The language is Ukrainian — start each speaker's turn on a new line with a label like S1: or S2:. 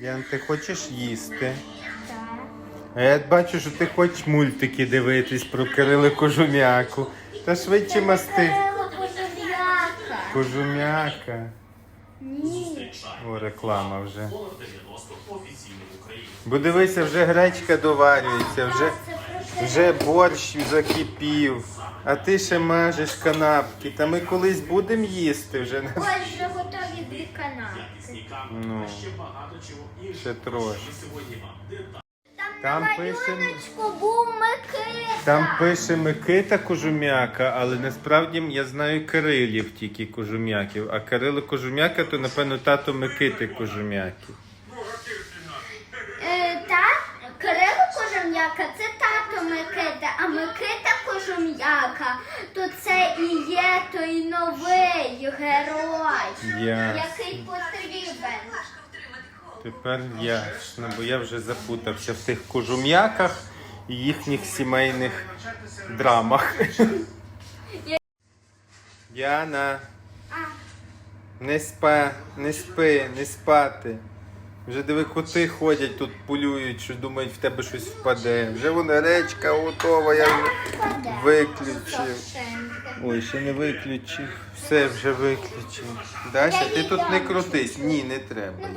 S1: Ян, ти хочеш їсти? А я бачу, що ти хочеш мультики дивитись про Кирили Кожум'яку. Та швидше масти.
S2: Кирило Кожум'яка.
S1: Кожум'яка.
S2: Ні.
S1: О, реклама вже. Бо дивися, вже гречка доварюється, вже, вже борщ закипів, а ти ще мажеш канапки. Та ми колись будемо їсти вже.
S2: Ось вже готові канапки.
S1: Ну, ще трошки.
S2: Там,
S1: Там пише-
S2: малюночку був Микита.
S1: Там пише Микита Кожум'яка, але насправді я знаю Кирилів тільки Кожум'яків. А Кирило Кожум'яка то, напевно, тато Микити Кожум'яки.
S2: Е, так, Кирило Кожум'яка це тато Микита, а Микита Кожум'яка, то це і є той новий герой,
S1: Ясно.
S2: який потрібен.
S1: Тепер ясно, бо я вже запутався в тих кожум'яках і їхніх сімейних драмах. Яна,
S2: А,
S1: не спа, не спи, не спати. Вже диви, коти ходять тут полюють, що думають, в тебе щось впаде. Вже вона речка готова, я виключив. Ой, ще не виключив. Все вже виключив. Дася, ти тут не крутись. Ні, не треба.